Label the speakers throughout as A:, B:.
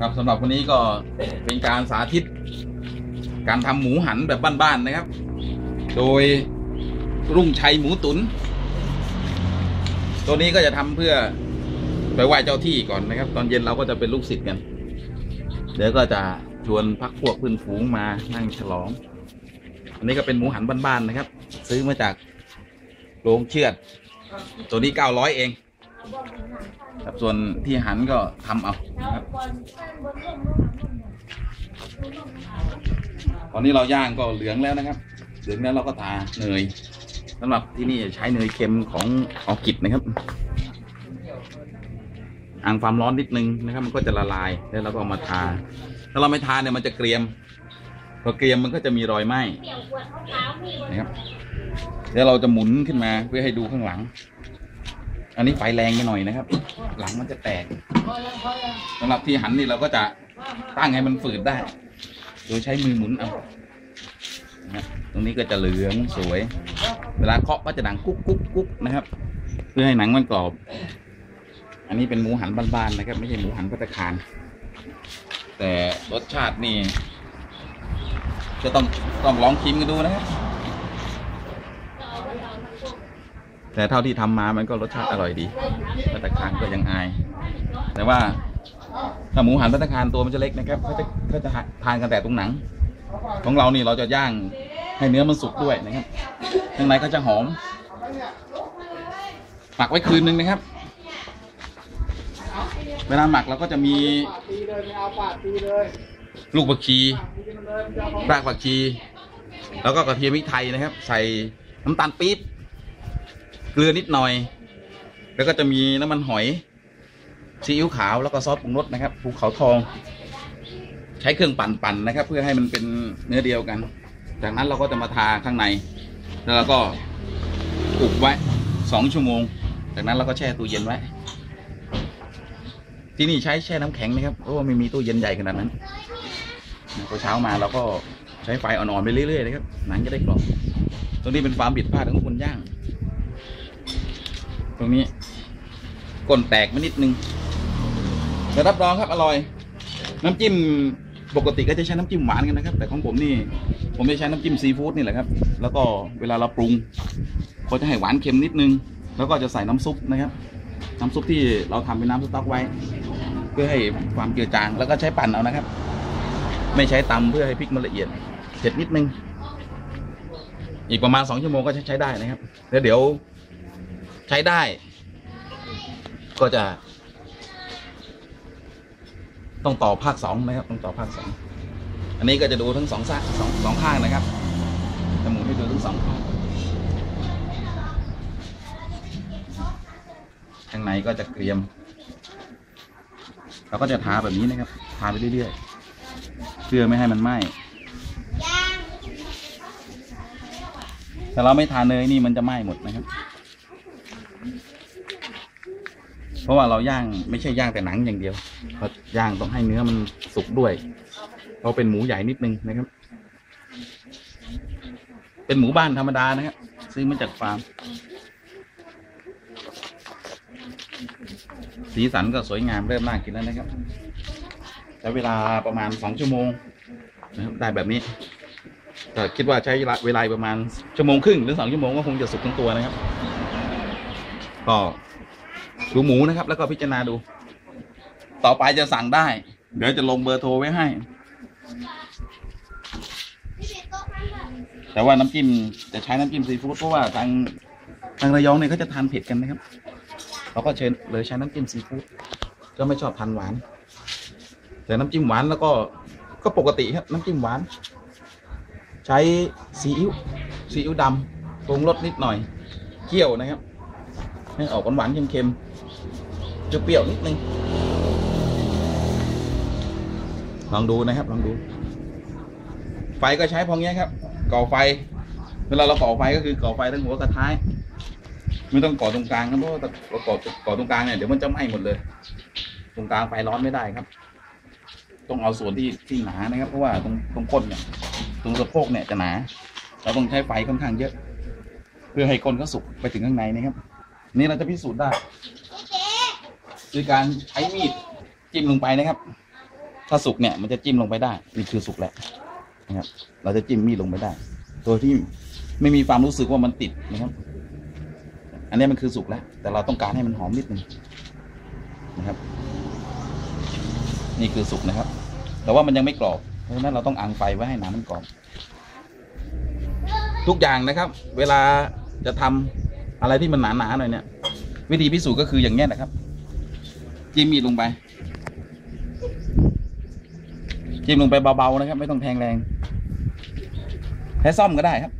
A: ครับสำหรับวันนี้ก็เป็นการสาธิต การทำหมูหันแบบบ้านๆนะครับ โดยรุ่งชัยหมูตุน ตัวนี้ก็จะทำเพื่อไปไหว้เจ้าที่ก่อนนะครับ ตอนเย็นเราก็จะเป็นลูกศิษย์กัน เดี๋ยวก็จะชวนพักพวกพื่อนฝูงมานั่งฉลอง อันนี้ก็เป็นหมูหันบ้านๆนะครับ ซื้อมาจากโรงเชือด ตัวนี้เก้าร้อยเอง ครับส่วนที่หันก็ทำเอาครับ ตอนนี้เราย่างก็เหลืองแล้วนะครับ เหลืองแล้วเราก็ทาเนยสำหรับที่นี่ใช้เนยเค็มของออร์กิดนะครับอ่างความร้อนนิดนึงนะครับ มันก็จะละลายแล้วเราก็เอามาทา ถ้าเราไม่ทาเนี่ยมันจะเกรียมพอเกรียมมันก็จะมีรอยไหม้นะครับเดี๋ยวเราจะหมุนขึ้นมาเพื่อให้ดูข้างหลัง อันนี้ไฟแรงไปหน่อยนะครับ หลังมันจะแตกสำหรับที่หันนี่เราก็จะตั้งให้มันฝืดได้ โดยใช้มือหมุนเอาตรงนี้ก็จะเหลืองสวย เวลาเคาะก็จะดังกุ๊กกุ๊กกุ๊กนะครับ เพื่อให้หนังมันกรอบ อันนี้เป็นหมูหันบ้านๆนะครับ ไม่ใช่หมูหันพัตตาคาร แต่รสชาตินี่จะต้องต้องลองชิมกันดูนะครับ แต่เท่าที่ทำมามันก็รสชาติอร่อยดีพัตตาคารก็ยังอาย แต่ว่าถ้าหมูหันพัตตาคารตัวมันจะเล็กนะครับเขาจะเขาจะทานกันแต่ตรงหนัง ของเรานี่เราจะย่างให้เนื้อมันสุกด้วยนะครับข้างในก็จะหอมหมักไว้คืนนึงนะครับ เวลาหมักเราก็จะมี
B: ลู
A: กผักชี
B: ตีมันเลยจะเอาของ
A: รากผักชี แล้วก็กระเทียมพริกไทยนะครับ ใส่น้ำตาลปี๊บ เกลือนิดหน่อย แล้วก็จะมีน้ำมันหอยซีอิ๊วขาวแล้วก็ซอสปรุงรสนะครับภูเขาทอง ใช้เครื่องปั่นๆนนะครับ เพื่อให้มันเป็นเนื้อเดียวกัน จากนั้นเราก็จะมาทาข้างใน แล้วเราก็อุบไว้สองชั่วโมง จากนั้นเราก็แช่ตู้เย็นไว้ ที่นี่ใช้แช่น้ำแข็งนะครับเพราะว่าไม่มีตู้เย็นใหญ่ขนาดนั้นพอเช้ามาเราก็ใช้ไฟอ่อนๆไปเรื่อยๆนะครับหนังจะได้กรอบตรงนี้เป็นความผิดพลาดของคนย่าง ตรงนี้ก้นแตกมานิดนึงแต่รับรองครับอร่อย น้ำจิ้มปกติก็จะใช้น้ำจิ้มหวานกันนะครับ แต่ของผมนี่ ผมจะใช้น้ำจิ้มซีฟู้ดนี่แหละครับ แล้วก็เวลาเราปรุงก็จะให้หวานเค็มนิดนึง แล้วก็จะใส่น้ำซุปนะครับ น้ำซุปที่เราทำเป็นน้ำสต๊อกไว้ เพื่อให้ความเจือจาง แล้วก็ใช้ปั่นเอานะครับ ไม่ใช้ตำเพื่อให้พริกมันละเอียดเผ็ดนิดนึง อีกประมาณสองชั่วโมงก็ใช้ได้นะครับ แล้วเดี๋ยว ใช้ได้ ก็จะ ต้องต่อภาคสองนะครับ ต้องต่อภาคสองอันนี้ก็จะดูทั้งสองซากสองสองข้างนะครับจะหมุนให้ดูทั้งสองข้างข้างในก็จะเกรียม เราก็จะทาแบบนี้นะครับ ทาไปเรื่อยๆ เพื่อไม่ให้มันไหม้แต่เราไม่ทาเนยนี่มันจะไหม้หมดนะครับ เพราะว่าเราย่างไม่ใช่ย่างแต่หนังอย่างเดียวเราย่างต้องให้เนื้อมันสุกด้วยเพราะเป็นหมูใหญ่นิดนึงนะครับ เป็นหมูบ้านธรรมดานะครับซื้อมาจากฟาร์มสีสันก็สวยงามเริ่มน่ากินแล้วนะครับใช้เวลาประมาณสองชั่วโมงนะครับได้แบบนี้แต่คิดว่าใช้เวลาประมาณชั่วโมงครึ่งหรือสองชั่วโมงก็คงจะสุกทั้งตัวนะครับ ก็ดูหมูนะครับ แล้วก็พิจารณาดู ต่อไปจะสั่งได้ เดี๋ยวจะลงเบอร์โทรไว้ให้ แต่ว่าน้ำจิ้มจะใช้น้ำจิ้มซีฟู้ดเพราะว่าทางทางระยองเนี่ยเขาจะทานเผ็ดกันนะครับเราก็เชิญเลยใช้น้ำจิ้มซีฟู้ดก็ไม่ชอบทานหวาน แต่น้ำจิ้มหวานแล้วก็ก็ปกติครับน้ำจิ้มหวาน ใช้ซีอิ๊วซีอิ๊วดำปรุงรสนิดหน่อยเคี่ยวนะครับ ออกหวานๆเค็มๆจะเปรี้ยวนิดนึงลองดูนะครับลองดู ไฟก็ใช้พองี้ครับก่อไฟ เวลาเราก่อไฟก็คือก่อไฟทั้งหัวกับท้ายไม่ต้องก่อตรงกลางนะเพราะว่าเราก่อก่อตรงกลางเนี่ยเดี๋ยวมันจะไหม้หมดเลย ตรงกลางไฟร้อนไม่ได้ครับ ต้องเอาส่วนที่ที่หนานะครับ เพราะว่าตรงตรงก้นเนี่ย ตรงสะโพกเนี่ยจะหนา เราต้องใช้ไฟค่อนข้างเยอะ เพื่อให้ก้นเขาสุกไปถึงข้างในนะครับ นี่เราจะพิสูจน์ได้ด้วยการใช้มีดจิ้มลงไปนะครับ ถ้าสุกเนี่ยมันจะจิ้มลงไปได้ นี่คือสุกแล้วนะครับ เราจะจิ้มมีดลงไปได้โดยที่ไม่มีความรู้สึกว่ามันติดนะครับ อันนี้มันคือสุกแล้ว แต่เราต้องการให้มันหอมนิดนึงนะครับ นี่คือสุกนะครับ แต่ว่ามันยังไม่กรอบ เพราะฉะนั้นเราต้องอังไฟไว้ให้หนามันกรอบ ทุกอย่างนะครับ เวลาจะทำ อะไรที่มันหนาๆหน่อยเนี่ย วิธีพิสูจน์ก็คืออย่างเงี้ยนะครับ จิ้มมีดลงไป จิ้มลงไปเบาๆนะครับ ไม่ต้องแทงแรงใช้ซ่อมก็ได้ครับ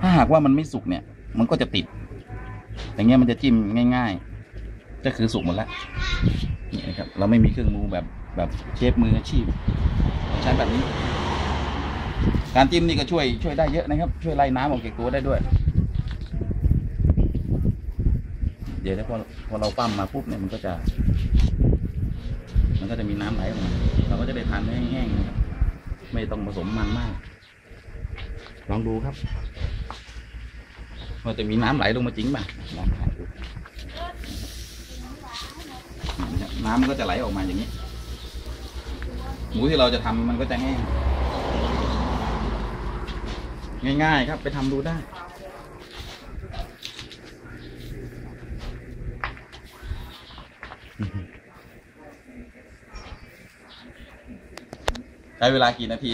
A: ถ้าหากว่ามันไม่สุกเนี่ย มันก็จะติด อย่างเงี้ยมันจะจิ้มง่าย ๆ ก็คือสุกหมดแล้วนี่นะครับ เราไม่มีเครื่องมือแบบแบบเชฟมืออาชีพ ใช้แบบนี้ การจิ้มนี่ก็ช่วยช่วยได้เยอะนะครับ ช่วยไล่น้ำออกจากตัวได้ด้วย เดี๋ยวถ้าพอพอเราปั้มมาปุ๊บเนี่ยมันก็จะ มันก็จะมีน้ำไหลออกมาเราก็จะได้ทานได้แห้งๆนะครับไม่ต้องผสมมันมาก ลองดูครับว่าจะมีน้ำไหลลงมาจริงป่ะลองถ่ายดูน้ำมันก็จะไหลออกมาอย่างนี้หมูที่เราจะทำมันก็จะแห้ง ง่ายๆครับ ไปทำดูได้ใช้เวลากี่นาที